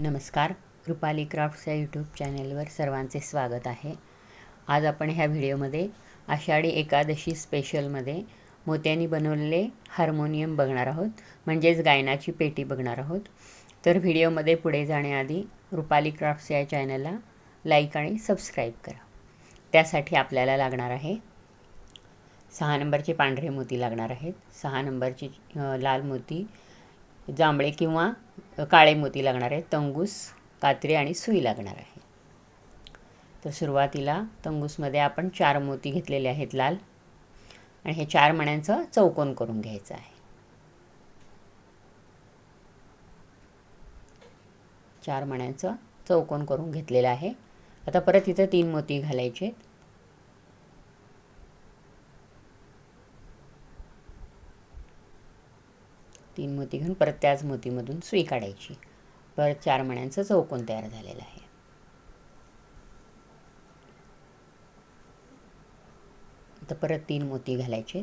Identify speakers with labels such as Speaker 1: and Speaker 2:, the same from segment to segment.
Speaker 1: नमस्कार रुपाली क्राफ्ट्स या यूट्यूब चॅनेलवर सर्वांचे स्वागत आहे. आज आपण ह्या व्हिडिओमध्ये आषाढी एकादशी स्पेशलमध्ये मोत्यांनी बनवलेले हार्मोनियम बघणार आहोत म्हणजेच गायनाची पेटी बघणार आहोत. तर व्हिडिओमध्ये पुढे जाण्याआधी रुपाली क्राफ्ट्स या चॅनलला लाईक आणि सबस्क्राईब करा. त्यासाठी आपल्याला लागणार आहे सहा नंबरचे पांढरे मोती लागणार आहेत. सहा नंबरची लाल मोती जांभळे किंवा काळे मोती लागणार आहे तंगूस कात्री आणि सुई लागणार आहे. तर सुरुवातीला तंगूसमध्ये आपण चार मोती घेतलेले आहेत लाल. आणि हे चार मण्यांचं चौकोन करून घ्यायचं आहे. चार मण्यांचं चौकोन करून घेतलेलं आहे. आता परत इथं तीन मोती घालायचे तीन मोती घेऊन परत त्याच मोतीमधून सुई काढायची. परत चार मण्यांचं चौकोन तयार झालेलं आहे. तर परत तीन मोती घालायचे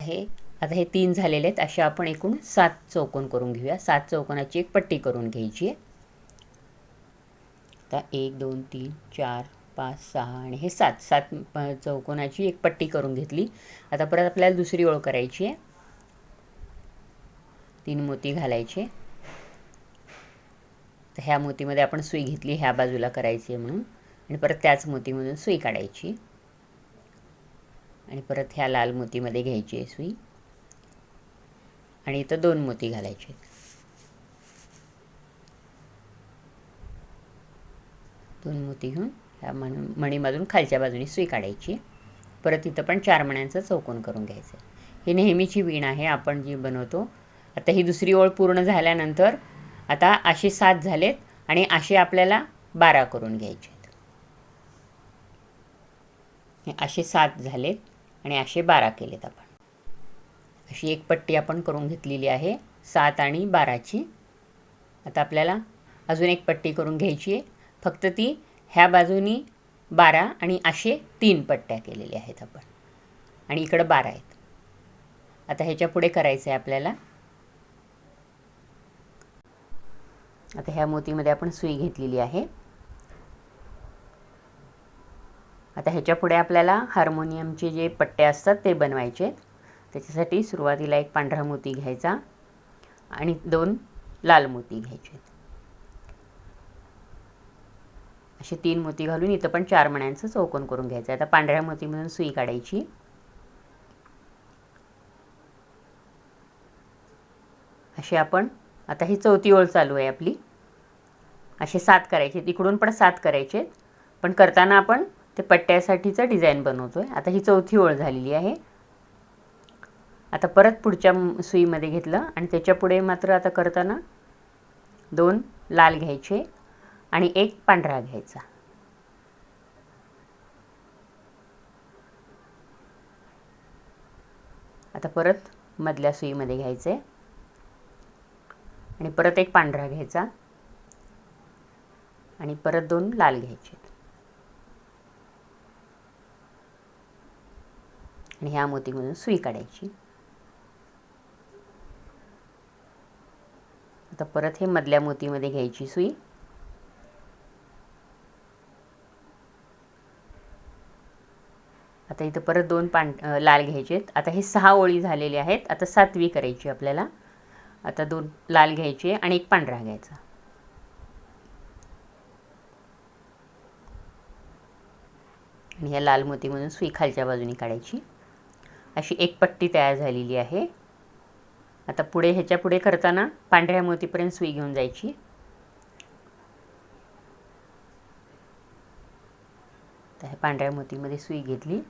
Speaker 1: हे आता हे तीन झालेले आहेत. असे आपण एकूण सात चौकोन करून घेऊया. सात चौकोनाची एक पट्टी करून घ्यायची आहे. आता एक दोन तीन चार पाच सहा आणि हे सात. सात चौकोनाची एक पट्टी करून घेतली. आता परत आपल्याला दुसरी ओळ करायची आहे. तीन मोती घालायचे. तर ह्या मोतीमध्ये आपण सुई घेतली. ह्या बाजूला करायची आहे म्हणून. आणि परत त्याच मोतीमधून सुई काढायची. आणि परत ह्या लाल मोतीमध्ये घ्यायची आहे सुई. आणि इथं दोन मोती घालायचे दोन मोती घेऊन ह्या मण मणीमधून खालच्या बाजूने सुई काढायची. परत इथं पण चार मण्यांचं चौकोन करून घ्यायचं ही नेहमीची वीण आहे आपण जी बनवतो आता ही दुसरी ओळ पूर्ण झाल्यानंतर आता असे सात झालेत आणि असे आपल्याला बारा करून घ्यायचे आहेत. असे सात झालेत आणि असे बारा केलेत आपण. अशी एक पट्टी आपण करून घेतलेली आहे. सात आणि बाराची. आता आपल्याला अजून एक पट्टी करून घ्यायची आहे. फक्त ती ह्या बाजूनी बारा आणि असे तीन पट्ट्या केलेल्या आहेत आपण. आणि इकडं बारा आहेत. आता ह्याच्या पुढे करायचं आहे आपल्याला. आता ह्या मोतीमध्ये आपण सुई घेतलेली आहे. आता ह्याच्या पुढे आपल्याला हार्मोनियमचे जे पट्टे असतात ते बनवायचे आहेत. त्याच्यासाठी सुरुवातीला एक पांढरा मोती घ्यायचा आणि दोन लाल मोती घ्यायचे असे तीन मोती घालून इथं पण चार मण्यांचं चौकोन करून घ्यायचं आता पांढऱ्या मोतीमधून सुई काढायची. अशी आपण आता ही चौथी ओळ चालू आहे आपली. असे सात करायचे. तिकडून पण सात करायचे पण करताना आपण ते पट्ट्यासाठीचं डिझाईन बनवतो आहे आता ही चौथी ओळ झालेली आहे. आता परत पुढच्या सुईमध्ये घेतलं आणि त्याच्या पुढे मात्र आता करताना दोन लाल घ्यायचे आणि एक पांढरा घ्यायचा. आता परत मधल्या सुईमध्ये घ्यायचे आणि परत एक पांढरा घ्यायचा आणि परत दोन लाल घ्यायचे. आणि ह्या मोतीमधून सुई काढायची. आता परत हे मधल्या मोतीमध्ये घ्यायची सुई. आता इथं परत दोन पां लाल घ्यायचे आहेत. आता हे सहा ओळी झालेले आहेत. आता सातवी करायची आपल्याला. आता दोन लाल घ्यायचे आणि एक पांढरा घ्यायचा. आणि ह्या लाल मोतीमधून सुई खालच्या बाजूने काढायची. अशी एक पट्टी तयार झालेली आहे. आता पुढे ह्याच्या पुढे करताना पांढऱ्या मोतीपर्यंत सुई घेऊन जायची. ह्या पांढऱ्या मोतीमध्ये सुई घेतली.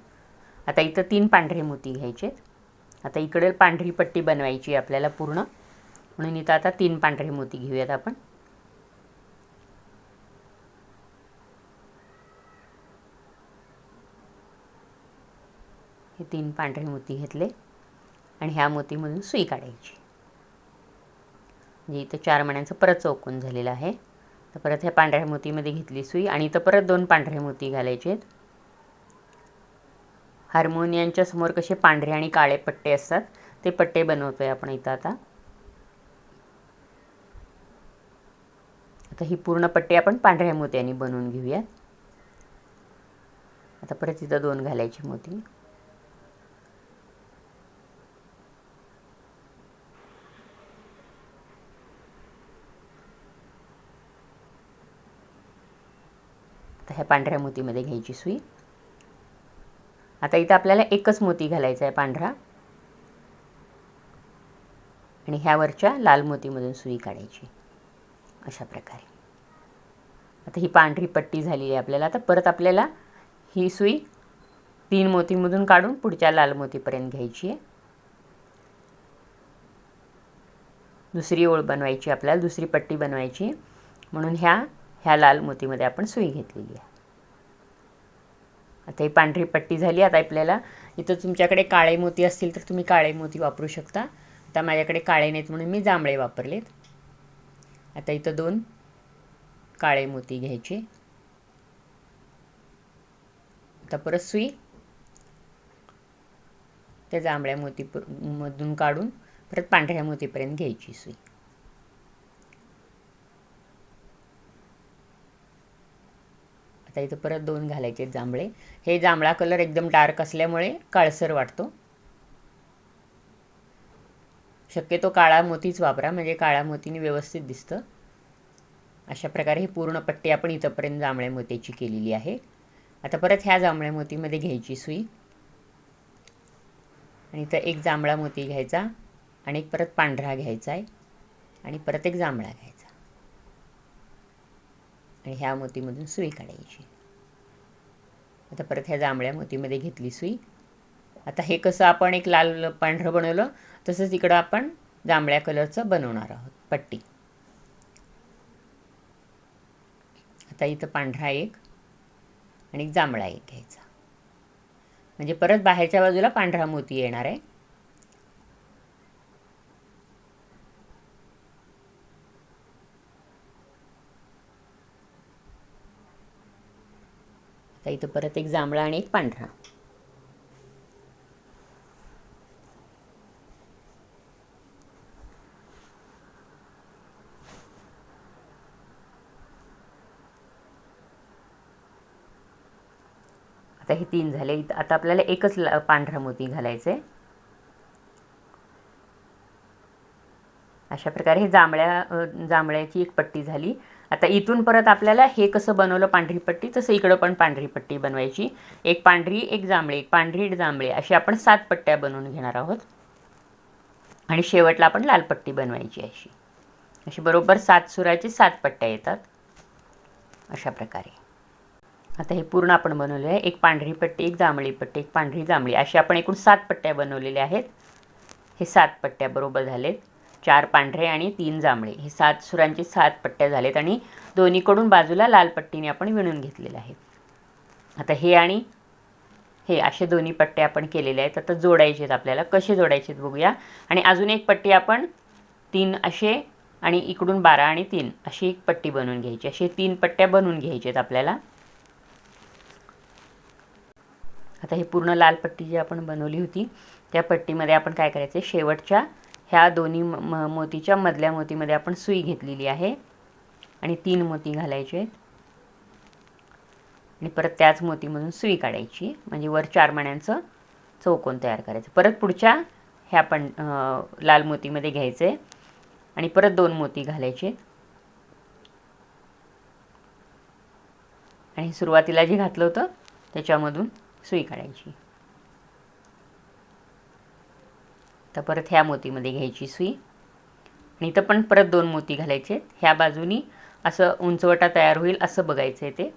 Speaker 1: आता इथं तीन पांढरे मोती घ्यायचे आता इकडे पांढरी पट्टी बनवायची आहे आपल्याला पूर्ण. म्हणून इथं आता तीन पांढरे मोती घेऊयात आपण. हे तीन पांढरे मोती घेतले. आणि ह्या मोतीमधून सुई काढायची. म्हणजे इथं चार मण्यांचं परत चौकोन झालेलं आहे. तर परत ह्या पांढऱ्या मोतीमध्ये घेतली सुई आणि इथं परत दोन पांढरे मोती घालायचे आहेत. हार्मोनियनच्या समोर कसे पांढरे आणि काळे पट्टे असतात ते पट्टे बनवतोय आपण इथं आता. आता ही पूर्ण पट्टी आपण पांढऱ्या मोत्याने बनवून घेऊयात. आता परत इथं दोन घालायची मोती. ह्या पांढऱ्या मोतीमध्ये घ्यायची सुई. आता इथं आपल्याला एकच मोती घालायचा आहे पांढरा. आणि ह्यावरच्या लाल मोतीमधून सुई काढायची. अशा प्रकारे. आता ही पांढरी पट्टी झालेली आहे आपल्याला. आता परत आपल्याला ही सुई तीन मोतीमधून काढून पुढच्या लाल मोतीपर्यंत घ्यायची आहे. दुसरी ओळ बनवायची आपल्याला. दुसरी पट्टी बनवायची. म्हणून ह्या ह्या लाल मोतीमध्ये आपण सुई घेतलेली आहे. आता ही पांढरी पट्टी झाली आता आपल्याला इथं तुमच्याकडे काळे मोती असतील तर तुम्ही काळे मोती वापरू शकता. आता माझ्याकडे काळे नाहीत म्हणून मी जांभळे वापरलेत. आता इथं दोन काळे मोती घ्यायचे. आता परत सुई. त्या जांभळ्या मोती मधून काढून परत पांढऱ्या मोतीपर्यंत घ्यायची सुई. आता इथं परत दोन घालायचे जांभळे. हे जांभळा कलर एकदम डार्क असल्यामुळे काळसर वाटतो. शक्यतो काळा मोतीच वापरा म्हणजे काळ्या मोतीने व्यवस्थित दिसतं. अशा प्रकारे ही पूर्ण पट्टी आपण इथंपर्यंत जांभळ्या मोत्याची केलेली आहे. आता परत ह्या जांभळ्या मोतीमध्ये घ्यायची सुई. आणि इथं एक जांभळा मोती घ्यायचा आणि एक परत पांढरा घ्यायचा आहे. आणि परत एक जांभळा घ्यायचा. आणि ह्या मोतीमधून सुई काढायची. आता परत ह्या जांभळ्या मोतीमध्ये घेतली सुई. आता हे कसं आपण एक लाल पांढरं बनवलं तसंच इकडं आपण जांभळ्या कलरचं बनवणार आहोत पट्टी. आता इथं पांढरा एक आणि जांभळा एक घ्यायचा. म्हणजे परत बाहेरच्या बाजूला पांढरा मोती येणार आहे. आता इथं परत एक जांभळा आणि एक पांढरा. आता हे तीन झाले. इथं आता आपल्याला एकच पांढरा मोती घालायचं आहे अशा प्रकारे हे जांभळ्या जांभळ्याची एक पट्टी झाली. आता इथून परत आपल्याला हे कसं बनवलं पांढरी पट्टी? तसं इकडं पण पांढरी पट्टी बनवायची. एक पांढरी एक जांभळी एक पांढरी जांभळी अशी आपण सात पट्ट्या बनवून घेणार आहोत. आणि शेवटला आपण लाल पट्टी बनवायची अशी. अशी बरोबर सात सुराची सात पट्ट्या येतात. अशा प्रकारे. आता हे पूर्ण आपण बनवले आहे एक पांढरी पट्टी एक जांभळी पट्टी एक पांढरी जांभळी अशी आपण एकूण सात पट्ट्या बनवलेल्या आहेत. हे सात पट्ट्या बरोबर झालेत. चार पांढरे आणि तीन जांभळे. हे सात सुरांची सात पट्ट्या झालेत आणि दोन्हीकडून बाजूला लाल पट्टीने आपण विणून घेतलेलं आहे आता हे आणि हे असे दोन्ही पट्टे आपण केलेले आहेत. आता जोडायचे आहेत आपल्याला. कसे जोडायचे आहेत बघूया. आणि अजून एक पट्टी आपण तीन असे आणि इकडून बारा आणि तीन अशी एक पट्टी बनवून घ्यायची. असे तीन पट्ट्या बनवून घ्यायच्या आहेत आपल्याला. आता हे पूर्ण लाल पट्टी जी आपण बनवली होती त्या पट्टीमध्ये आपण काय करायचं शेवटच्या ह्या दोन्ही म मोतीच्या मधल्या मोतीमध्ये आपण सुई घेतलेली आहे. आणि तीन मोती घालायचे आहेत. आणि परत त्याच मोतीमधून सुई काढायची. म्हणजे वर चार मण्यांचं चौकोन तयार करायचं. परत पुढच्या ह्या पण लाल मोतीमध्ये घ्यायचं. आहे आणि परत दोन मोती घालायचे. आणि सुरुवातीला जे घातलं होतं त्याच्यामधून सुई काढायची. तर परत ह्या मोतीमध्ये घ्यायची सुई. आणि इथं पण परत दोन मोती घालायचे ह्या बाजूनी असं उंचवटा तयार होईल असं बघायचं आहे ते.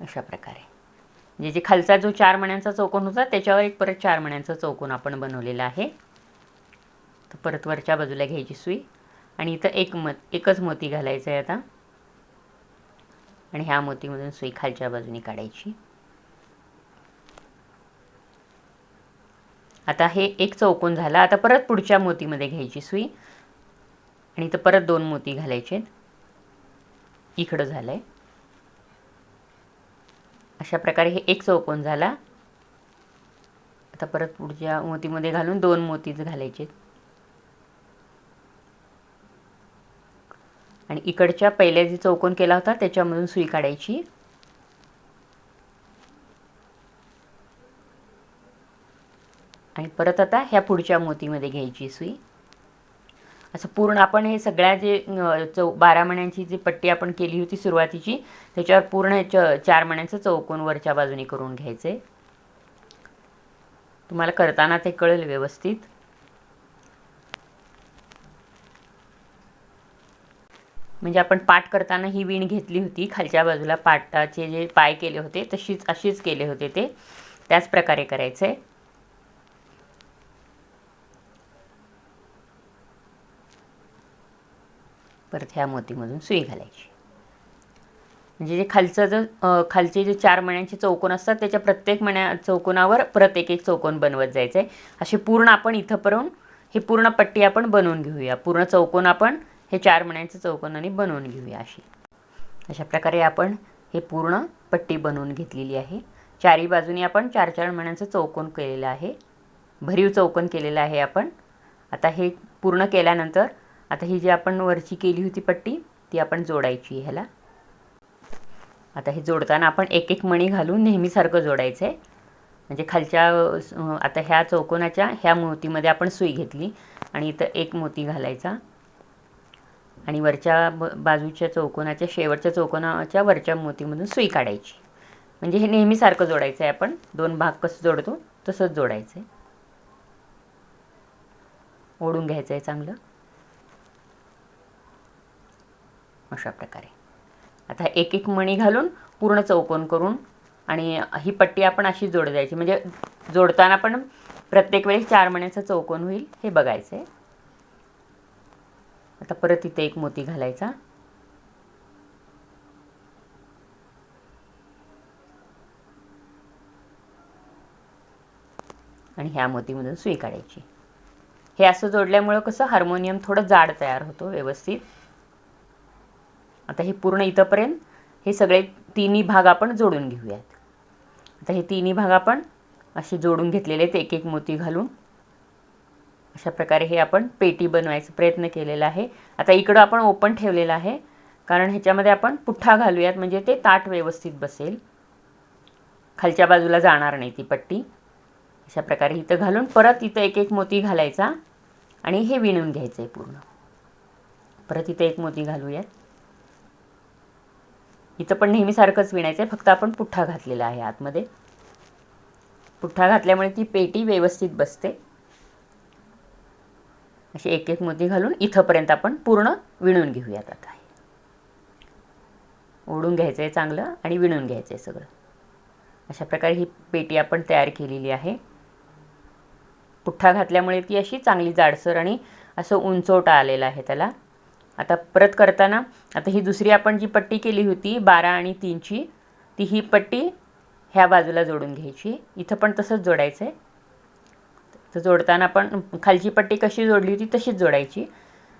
Speaker 1: अशा प्रकारे. म्हणजे जे खालचा जो चार मण्यांचा चौकोन होता त्याच्यावर एक परत चार मण्यांचा चौकोन आपण बनवलेला आहे. तर परत वरच्या बाजूला घ्यायची सुई. आणि इथं एक मत एकच मोती घालायचं आहे आता. आणि ह्या मोतीमधून सुई खालच्या बाजूने काढायची. आता हे एक चौकोन झाला. आता परत पुढच्या मोतीमध्ये घ्यायची सुई. आणि इथं परत दोन मोती घालायचे इकडं झालं आहे अशा प्रकारे हे एक चौकोन झाला. आता परत पुढच्या मोतीमध्ये घालून दोन मोतीच घालायचे आणि इकडच्या पहिल्या जे चौकोन केला होता त्याच्यामधून सुई काढायची. आणि परत आता ह्या पुढच्या मोतीमध्ये घ्यायची सुई. असं पूर्ण आपण हे सगळ्या जे चौ बारा मण्यांची जी पट्टी आपण केली होती सुरुवातीची त्याच्यावर पूर्ण च चार मण्यांचं चौकोन वरच्या बाजूने करून घ्यायचं. आहे तुम्हाला करताना ते कळेल व्यवस्थित. म्हणजे आपण पाठ करताना ही विण घेतली होती खालच्या बाजूला पाटाचे जे पाय केले होते तशीच अशीच केले होते ते. त्याच प्रकारे करायचे परत ह्या मोतीमधून सुई घालायची. म्हणजे जे खालचं जो खालचे जे चार मण्यांचे चौकोन असतात त्याच्या प्रत्येक मण्या चौकोनावर परत एक एक चौकोन बनवत जायचं आहे असे पूर्ण आपण इथंपर्यंत ही पूर्ण पट्टी आपण बनवून घेऊया. पूर्ण चौकोन आपण हे चार मण्यांचं चौकोनाने बनवून घेऊया अशी. अशा प्रकारे आपण हे पूर्ण पट्टी बनवून घेतलेली आहे. चारी बाजूनी आपण चार चार मण्याचं चौकोन केलेलं आहे. भरीव चौकोन केलेलं आहे आपण. आता हे पूर्ण केल्यानंतर आता ही जी आपण वरची केली होती पट्टी ती आपण जोडायची ह्याला. आता हे जोडताना आपण एक एक मणी घालून नेहमीसारखं जोडायचं आहे म्हणजे खालच्या आता ह्या चौकोनाच्या ह्या मोतीमध्ये आपण सुई घेतली आणि इथं एक मोती घालायचा. आणि वरच्या ब बाजूच्या चौकोनाच्या शेवटच्या चौकोनाच्या वरच्या मोतीमधून सुई काढायची. म्हणजे हे नेहमीसारखं जोडायचं आहे आपण. दोन भाग कसं जोडतो तसंच जोडायचं आहे ओढून घ्यायचं आहे चांगलं. अशा प्रकारे. आता एक एक मणी घालून पूर्ण चौकोन करून आणि ही पट्टी आपण अशी जोड द्यायची. म्हणजे जोडताना पण प्रत्येक वेळेस चार मण्याचं चौकोन होईल हे बघायचं आहे आता परत इथे एक मोती घालायचा. आणि ह्या मोतीमधून सुई काढायची. हे असं जोडल्यामुळं कसं हार्मोनियम थोडं जाड तयार होतो व्यवस्थित. आता हे पूर्ण इथंपर्यंत हे सगळे तिन्ही भाग आपण जोडून घेऊयात. आता हे तिन्ही भाग आपण असे जोडून घेतलेले आहेत एक एक मोती घालून. अशा प्रकारे हे आपण पेटी बनवायचा प्रयत्न केलेला आहे. आता इकडं आपण ओपन ठेवलेलं आहे. कारण ह्याच्यामध्ये आपण पुठ्ठा घालूयात म्हणजे ते ताट व्यवस्थित बसेल. खालच्या बाजूला जाणार नाही ती पट्टी. अशा प्रकारे इथं घालून परत इथं एक एक मोती घालायचा आणि हे विणून घ्यायचं आहे पूर्ण. परत इथं एक मोती घालूयात. इथं पण नेहमीसारखंच विणायचं आहे फक्त आपण पुठ्ठा घातलेला आहे आतमध्ये. पुठ्ठा घातल्यामुळे ती पेटी व्यवस्थित बसते. अशी एक एक मोती घालून इथंपर्यंत आपण पूर्ण विणून घेऊयात आता. ओढून घ्यायचं आहे चांगलं आणि विणून घ्यायचं आहे सगळं. अशा प्रकारे ही पेटी आपण तयार केलेली आहे. पुठ्ठा घातल्यामुळे ती अशी चांगली जाडसर आणि असं उंचवटा आलेला आहे त्याला. आता परत करताना आता ही दुसरी आपण जी पट्टी केली होती बारा आणि तीनची ती ही पट्टी ह्या बाजूला जोडून घ्यायची. इथं पण तसंच जोडायचं आहे तर जोडताना आपण खालची पट्टी कशी जोडली होती तशीच जोडायची.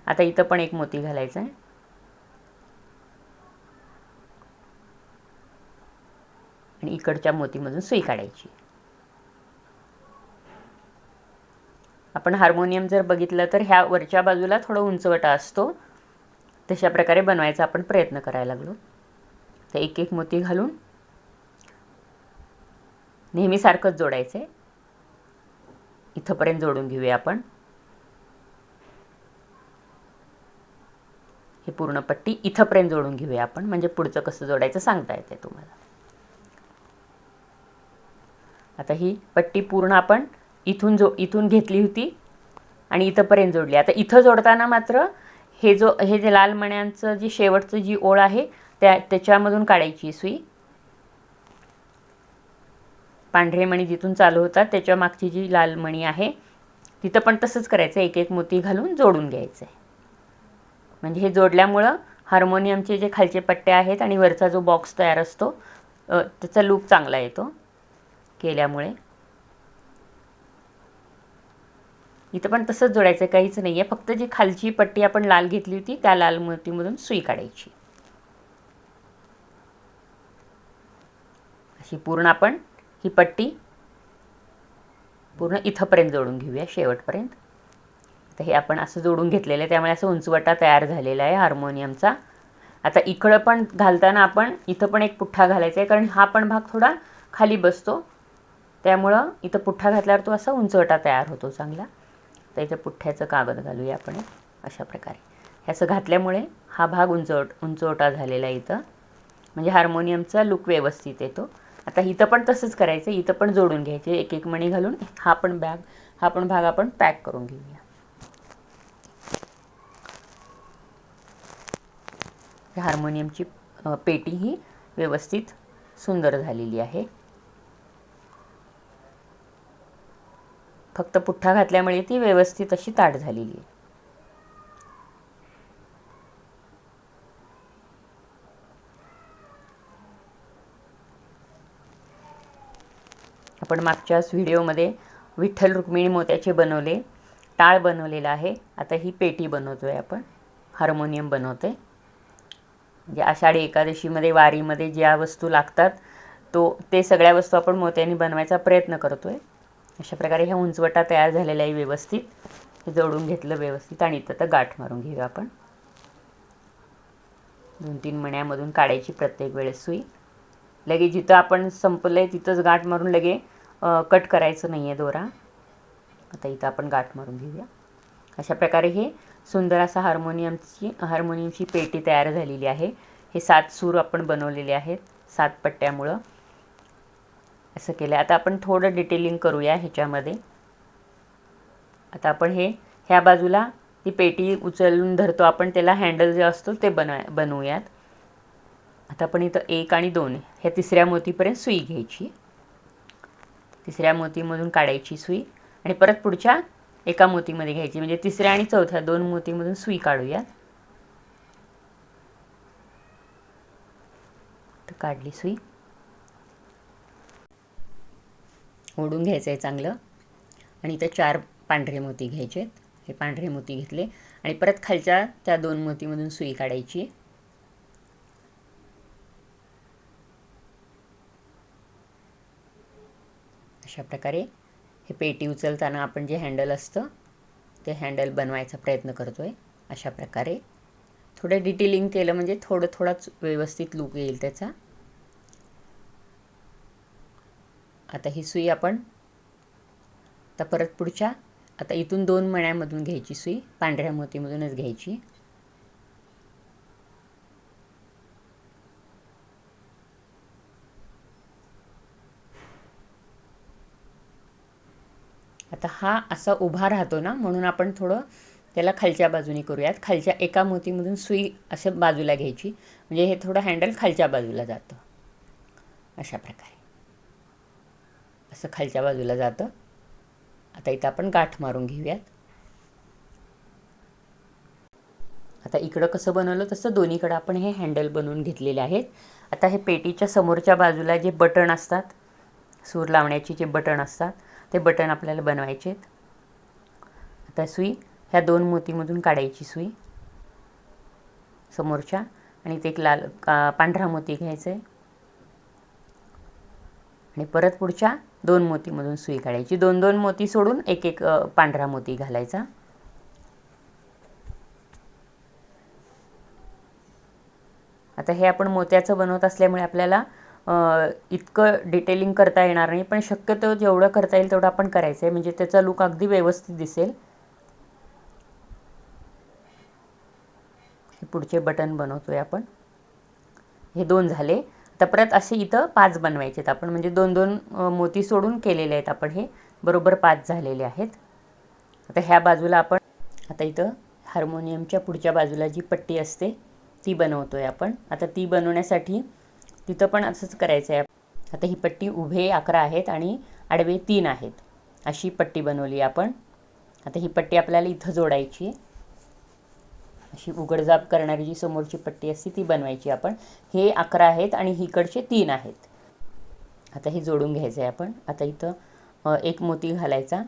Speaker 1: आता इथं पण एक मोती घालायचा आहे. आणि इकडच्या मोतीमधून सुई काढायची. आपण हार्मोनियम जर बघितलं तर ह्या वरच्या बाजूला थोडं उंचवटा असतो. तशा प्रकारे बनवायचा आपण प्रयत्न करायला लागलो. तर एक एक मोती घालून नेहमी सारखंच जोडायचं आहे इथंपर्यंत जोडून घेऊया आपण. हे पूर्ण पट्टी इथंपर्यंत जोडून घेऊया आपण. म्हणजे पुढचं कसं जोडायचं सांगता येते तुम्हाला. आता ही पट्टी पूर्ण आपण इथून जो इथून घेतली होती आणि इथंपर्यंत जोडली. आता इथं जोडताना मात्र हे जो हे जे लाल मण्यांचं जी शेवटचं जी ओळ आहे त्या त्याच्यामधून काढायची सुई. पांढरे मणी जिथून चालू होतात त्याच्या मागची जी लाल मणी आहे तिथं पण तसंच करायचं. एक एक मोती घालून जोडून घ्यायचं. आहे म्हणजे हे जोडल्यामुळं हार्मोनियमचे जे खालचे पट्टे आहेत आणि वरचा जो बॉक्स तयार असतो त्याचा लूक चांगला येतो केल्यामुळे. इथं पण तसंच जोडायचं काहीच नाही आहे फक्त जी खालची पट्टी आपण लाल घेतली होती त्या लाल मोतीमधून सुई काढायची. अशी पूर्ण आपण ही पट्टी पूर्ण इथंपर्यंत जोडून घेऊया शेवटपर्यंत. तर हे आपण असं जोडून घेतलेलं आहे त्यामुळे असं उंचवटा तयार झालेला आहे हार्मोनियमचा. आता इकडं पण घालताना आपण इथं पण एक पुठ्ठा घालायचा आहे कारण हा पण भाग थोडा खाली बसतो. त्यामुळं इथं पुठ्ठा घातल्यावर तो असा उंचवटा तयार होतो चांगला. तर इथं पुठ्ठ्याचं कागद घालूया आपण अशा प्रकारे. हे असं घातल्यामुळे हा भाग उंचवट उंचवटा झालेला आहे इथं. म्हणजे हार्मोनियमचा लुक व्यवस्थित येतो. आता इथं पण तसंच करायचं इथं पण जोडून घ्यायचे एक एक मणी घालून हा पण बॅग हा पण भाग आपण पॅक करून घेऊया. हार्मोनियमची पेटी ही व्यवस्थित सुंदर झालेली आहे. फक्त पुठ्ठा घातल्यामुळे ती व्यवस्थित अशी ताट झालेली आहे. आपण मागच्याच व्हिडिओमध्ये विठ्ठल रुक्मिणी मोत्याचे बनवले टाळ बनवलेला आहे. आता ही पेटी बनवतो आहे आपण हार्मोनियम बनवते म्हणजे आषाढी एकादशीमध्ये वारीमध्ये ज्या वस्तू लागतात तो ते सगळ्या वस्तू आपण मोत्याने बनवायचा प्रयत्न करतो आहे अशा प्रकारे ह्या उंचवटा तयार झालेल्या आहे व्यवस्थित. हे जोडून घेतलं व्यवस्थित आणि इथं तर गाठ मारून घेऊया आपण. दोन तीन मण्यामधून काढायची प्रत्येक वेळेस सुई. लगे जिथं आपण संपलं आहे तिथंच गाठ मारून लगे कट करायचं नाही आहे दोरा. आता इथं आपण गाठ मारून घेऊया. अशा प्रकारे हे सुंदर असा हार्मोनियमची हार्मोनियमची पेटी तयार झालेली आहे. हे सात सूर आपण बनवलेले आहेत सात पट्ट्यामुळं. असं केलं. आता आपण थोडं डिटेलिंग करूया ह्याच्यामध्ये. आता आपण हे ह्या बाजूला ती पेटी उचलून धरतो आपण त्याला हँडल जे असतो ते बनवा बनवूयात. आता आपण इथं एक आणि दोन ह्या तिसऱ्या मोतीपर्यंत सुई घ्यायची. तिसऱ्या मोतीमधून काढायची सुई आणि परत पुढच्या एका मोतीमध्ये घ्यायची. म्हणजे तिसऱ्या आणि चौथ्या दोन मोतीमधून सुई काढूया. तर काढली सुई. ओढून घ्यायचं आहे चांगलं. आणि इथं चार पांढरे मोती घ्यायचे हे पांढरे मोती घेतले. आणि परत खालच्या त्या दोन मोतीमधून सुई काढायची. अशा प्रकारे हे पेटी उचलताना आपण जे हँडल असतं ते हँडल बनवायचा प्रयत्न करतो आहे अशा प्रकारे थोडं डिटेलिंग केलं म्हणजे थोडं थोडाच व्यवस्थित लूक येईल त्याचा. आता ही सुई आपण आता परत पुढच्या आता इथून दोन मण्यामधून घ्यायची सुई पांढऱ्या मोतीमधूनच घ्यायची. आता हा असा उभा राहतो ना म्हणून आपण थोडं त्याला खालच्या बाजूने करूयात. खालच्या एका मोतीमधून सुई असं बाजूला घ्यायची. म्हणजे हे थोडं हँडल खालच्या बाजूला जातं. अशा प्रकारे. असं खालच्या बाजूला जातं. आता इथं आपण गाठ मारून घेऊयात. आता इकडं कसं बनवलं तसं दोन्हीकडं आपण हे हँडल बनवून घेतलेले आहेत. आता हे पेटीच्या समोरच्या बाजूला जे बटण असतात सूर लावण्याची जे बटण असतात ते बटन आपल्याला बनवायचे आहेत. आता सुई ह्या दोन मोतीमधून काढायची सुई. समोरच्या आणि ते एक लाल का पांढरा मोती घ्यायचं आहे. आणि परत पुढच्या दोन मोतीमधून सुई काढायची. दोन दोन मोती सोडून एक एक पांढरा मोती घालायचा. आता हे आपण मोत्याचं बनवत असल्यामुळे आपल्याला इतकं डिटेलिंग करता येणार नाही पण शक्यतो जेवढं करता येईल तेवढं आपण करायचं आहे म्हणजे त्याचा लुक अगदी व्यवस्थित दिसेल. हे पुढचे बटन बनवतो आहे आपण. हे दोन झाले. आता परत असे इथं पाच बनवायचे आहेत आपण. म्हणजे दोन दोन मोती सोडून केलेले आहेत आपण हे. बरोबर पाच झालेले आहेत. आता ह्या बाजूला आपण आता इथं हार्मोनियमच्या पुढच्या बाजूला जी पट्टी असते ती बनवतो आहे आपण. आता ती बनवण्यासाठी तिथं पण असंच करायचं आहे. आता ही पट्टी उभे अकरा आहेत आणि आडवे तीन आहेत. अशी पट्टी बनवली आपण. आता ही पट्टी आपल्याला इथं जोडायची अशी उघडजाप करणारी जी समोरची पट्टी असते ती बनवायची आपण. हे अकरा आहेत आणि हिकडचे तीन आहेत. आता हे जोडून घ्यायचं आहे आपण. आता इथं एक मोती घालायचा.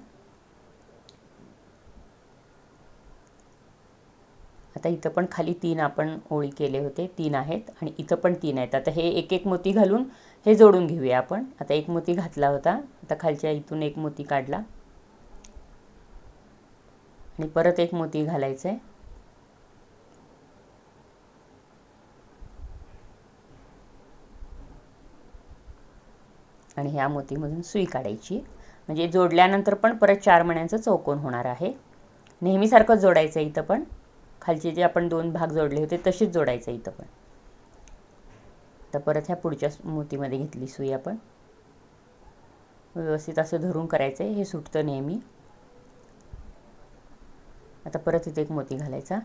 Speaker 1: आता इथं पण खाली तीन आपण ओळी केले होते तीन आहेत आणि इथं पण तीन आहेत. आता हे एक एक मोती घालून हे जोडून घेऊया आपण. आता एक मोती घातला होता आता खालच्या इथून एक मोती काढला. आणि परत एक मोती घालायचं आहे आणि ह्या मोतीमधून सुई काढायची. म्हणजे जोडल्यानंतर पण परत चार मण्यांचं चौकोन होणार आहे. नेहमीसारखं जोडायचं इथं पण. खालचे जे आपण दोन भाग जोडले होते तसेच जोडायचं इथं पण. तर परत ह्या पुढच्या मोतीमध्ये घेतली सुई आपण. व्यवस्थित असं धरून करायचं आहे हे सुटतं नेहमी. आता परत इथे एक मोती घालायचा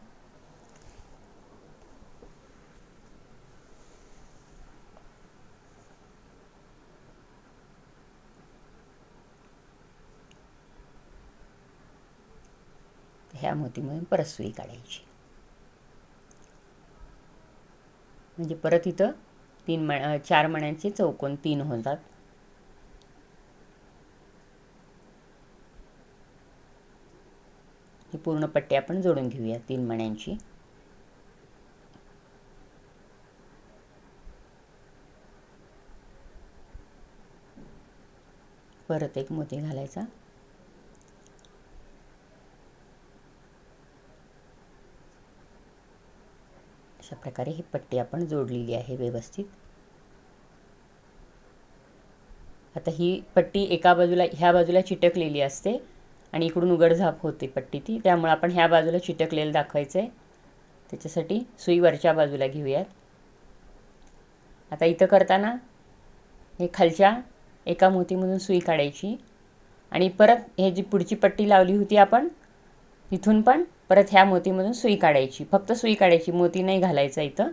Speaker 1: ह्या मोतीमधून परत सुई काढायची. म्हणजे परत इथं तीन मण चार मण्यांचे चौकोन तीन होतात. ही पूर्ण पट्टी आपण जोडून घेऊया तीन मण्यांची. परत एक मोती घालायचा. अशा प्रकारे ही पट्टी आपण जोडलेली आहे व्यवस्थित. आता ही पट्टी एका बाजूला ह्या बाजूला चिटकलेली असते आणि इकडून उघडझाप होते पट्टी ती. त्यामुळे आपण ह्या बाजूला चिटकलेलं दाखवायचं आहे त्याच्यासाठी सुई वरच्या बाजूला घेऊयात. आता इथं करताना हे खालच्या एका मोतीमधून सुई काढायची. आणि परत हे जी पुढची पट्टी लावली होती आपण तिथून पण परत ह्या मोतीमधून सुई काढायची. फक्त सुई काढायची मोती नाही घालायचा इथं.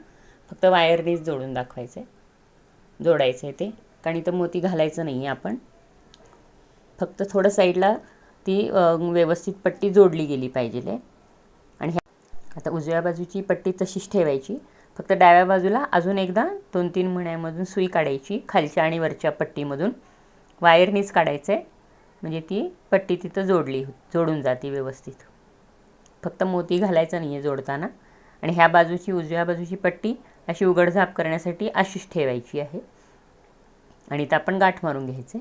Speaker 1: फक्त वायरनेच जोडून दाखवायचं आहे जोडायचं आहे ते. कारण इथं मोती घालायचं नाही आहे आपण. फक्त थोडं साईडला ती व्यवस्थित पट्टी जोडली गेली पाहिजे आणि ह्या आता उजव्या बाजूची पट्टी तशीच ठेवायची. फक्त डाव्या बाजूला अजून एकदा दोन तीन महिन्यामधून सुई काढायची खालच्या आणि वरच्या पट्टीमधून. वायरनीच काढायचं आहे म्हणजे ती पट्टी तिथं जोडली जोडून जाते व्यवस्थित. फक्त मोती घालायचा नाही आहे जोडताना. आणि ह्या बाजूची उजव्या बाजूची पट्टी अशी उघडझाप करण्यासाठी अशीच ठेवायची आहे. आणि इथं आपण गाठ मारून घ्यायचे.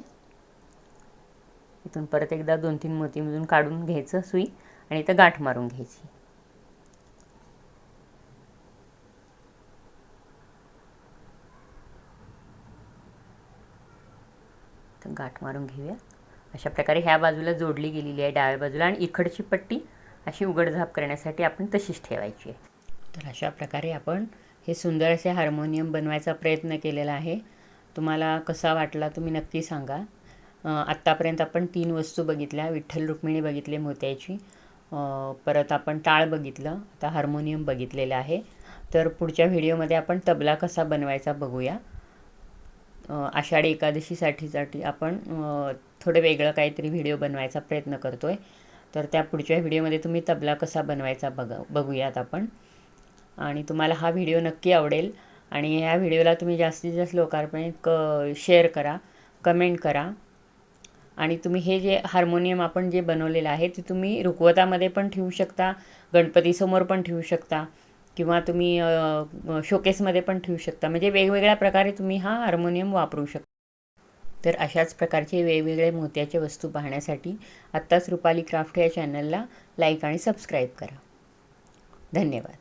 Speaker 1: इथून परत एकदा दोन तीन मोतीमधून काढून घ्यायचं सुई आणि इथं गाठ मारून घ्यायची. गाठ मारून घेऊया. अशा प्रकारे ह्या बाजूला जोडली गेलेली आहे डाव्या बाजूला आणि इकडची पट्टी अशी उघडझाप करण्यासाठी आपण तशीच ठेवायची. आहे तर अशा प्रकारे आपण हे सुंदर असे हार्मोनियम बनवायचा प्रयत्न केलेला आहे. तुम्हाला कसा वाटला तुम्ही नक्की सांगा. आत्तापर्यंत आपण तीन वस्तू बघितल्या विठ्ठल रुक्मिणी बघितले मोत्याची. परत आपण टाळ बघितलं आता हार्मोनियम बघितलेलं आहे. तर पुढच्या व्हिडिओमध्ये आपण तबला कसा बनवायचा बघूया. आषाढी एकादशीसाठीसाठी आपण थोडं वेगळं काहीतरी व्हिडिओ बनवायचा प्रयत्न करतो आहे तर त्या पुढच्या व्हिडिओमध्ये तुम्ही तबला कसा बनवायचा बघा बघूयात आपण. आणि तुम्हाला हा व्हिडिओ नक्की आवडेल. आणि ह्या व्हिडिओला तुम्ही जास्तीत जास्त लोकांपर्यंत क शेअर करा कमेंट करा. आणि तुम्ही हे जे हार्मोनियम आपण जे बनवलेलं आहे ते तुम्ही रुकवतामध्ये पण ठेवू शकता गणपतीसमोर पण ठेवू शकता किंवा तुम्ही शोकेसमध्ये पण ठेवू शकता. म्हणजे वेगवेगळ्या प्रकारे तुम्ही हा हार्मोनियम वापरू शकता. तर अशाच प्रकारचे वेगवेगळे मोत्याच्या वस्तू पाहण्यासाठी आत्ताच रुपाली क्राफ्ट या चॅनलला लाईक आणि सबस्क्राईब करा. धन्यवाद.